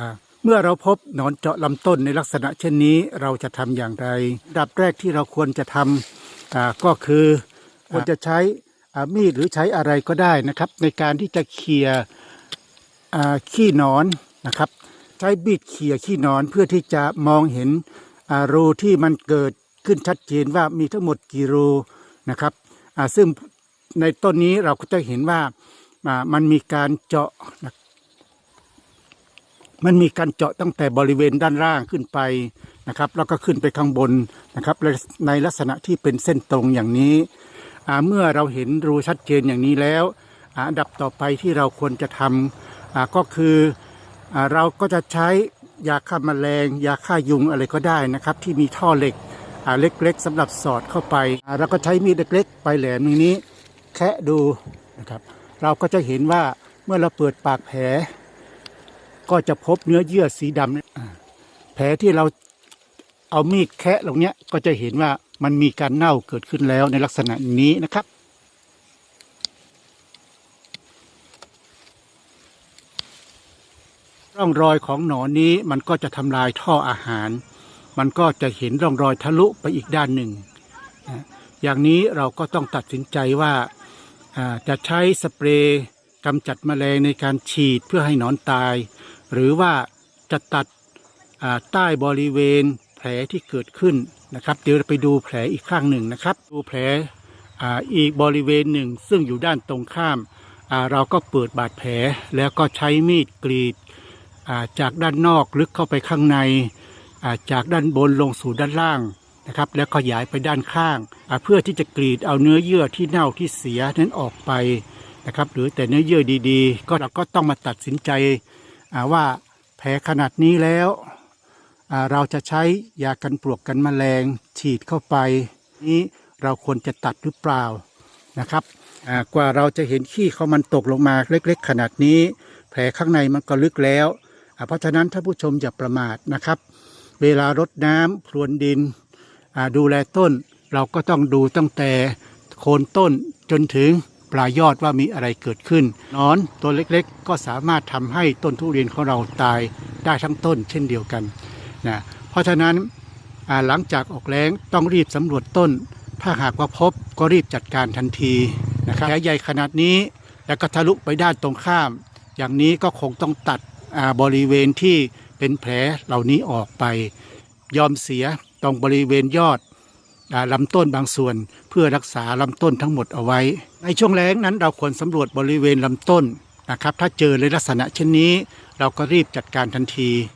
อ่าเมื่อเราพบหนอนเจาะลำต้นในลักษณะเช่นนี้เราจะทำอย่างไรอันดับแรกที่เราควรจะทำอ่าก็คือควรจะใช้อ่ามีดหรือใช้อะไรก็ได้นะครับ ในการที่จะเคลียร์อ่าขี้หนอนนะครับ ใช้บีดเขี่ยขี้หนอนเพื่อที่จะมองเห็นอ่ารูที่มันเกิดขึ้นชัดเจนว่ามีทั้งหมดกี่รูนะครับอ่าซึ่งในต้นนี้เราก็จะเห็นว่าอ่ามันมีการเจาะนะ มันมีการเจาะตั้งแต่บริเวณด้านล่างขึ้นไปนะครับ แล้วก็ขึ้นไปข้างบนนะครับ ในลักษณะที่เป็นเส้นตรงอย่างนี้ เมื่อเราเห็นรูชัดเจนอย่างนี้แล้วอันดับต่อไปที่เราควรจะทำก็คืออเราก็จะใช้ยาฆ่าแมลง ยาฆ่ายุงอะไรก็ได้นะครับ ที่มีท่อเหล็กเล็กๆสำหรับสอดเข้าไป เราก็ใช้มีดเล็กๆไปแหลมอย่างนี้แคะดูนะครับ เราก็จะเห็นว่าเมื่อเราเปิดปากแผล ก็จะพบเนื้อเยื่อสีดำนี่แผลที่เราเอามีดแคะลงเนี้ยก็จะเห็นว่ามันมีการเน่าเกิดขึ้นแล้วในลักษณะนี้นะครับ ร่องรอยของหนอนนี้มันก็จะทำลายท่ออาหาร มันก็จะเห็นร่องรอยทะลุไปอีกด้านหนึ่ง อย่างนี้เราก็ต้องตัดสินใจว่าอ่าจะใช้สเปรย์กำจัดแมลงในการฉีดเพื่อให้หนอนตาย หรือว่าจะตัดใต้บริเวณแผลที่เกิดขึ้นนะครับ เดี๋ยวไปดูแผลอีกข้างหนึ่งนะครับ ดูแผลออีกบริเวณหนึ่ง ซึ่งอยู่ด้านตรงข้ามาเราก็เปิดบาดแผลแล้วก็ใช้มีดกรีดาจากด้านนอกลึกเข้าไปข้างในาจากด้านบนลงสู่ด้านล่างนะครับ แล้วขยายไปด้านข้างาเพื่อที่จะกรีดเอาเนื้อเยื่อที่เน่าที่เสียนั้นออกไปนะครับ หรือแต่เนื้อเยื่อดีๆ ก็เราก็ต้องมาตัดสินใจ ว่าแผลขนาดนี้แล้วเราจะใช้ยากันปลวกกันแมลงฉีดเข้าไป นี้เราควรจะตัดหรือเปล่านะครับกว่าเราจะเห็นขี้เขามันตกลงมาเล็ก ๆ ขนาดนี้ แผลข้างในมันก็ลึกแล้ว เพราะฉะนั้นท่านผู้ชมอย่าประมาทนะครับ เวลารดน้ำพรวนดินดูแลต้น เราก็ต้องดูตั้งแต่โคนต้นจนถึง ปลายยอดว่ามีอะไรเกิดขึ้นหนอนตัวเล็กๆ ก็สามารถทำให้ต้นทุเรียนของเราตายได้ทั้งต้นเช่นเดียวกันนะเพราะฉะนั้นอ่าหลังจากออกแล้งต้องรีบสำรวจต้น ถ้าหากว่าพบก็รีบจัดการทันทีนะครับแผลใหญ่ขนาดนี้แล้วก็ทะลุไปด้านตรงข้าม อย่างนี้ก็คงต้องตัดอ่าบริเวณที่เป็นแผลเหล่านี้ออกไป ยอมเสียตรงบริเวณยอดอา ลำต้นบางส่วน เพื่อรักษาลำต้นทั้งหมดเอาไว้ ในช่วงแล้งนั้นเราควรสำรวจบริเวณลำต้นนะครับถ้าเจอในลักษณะเช่นนี้ เราก็รีบจัดการทันที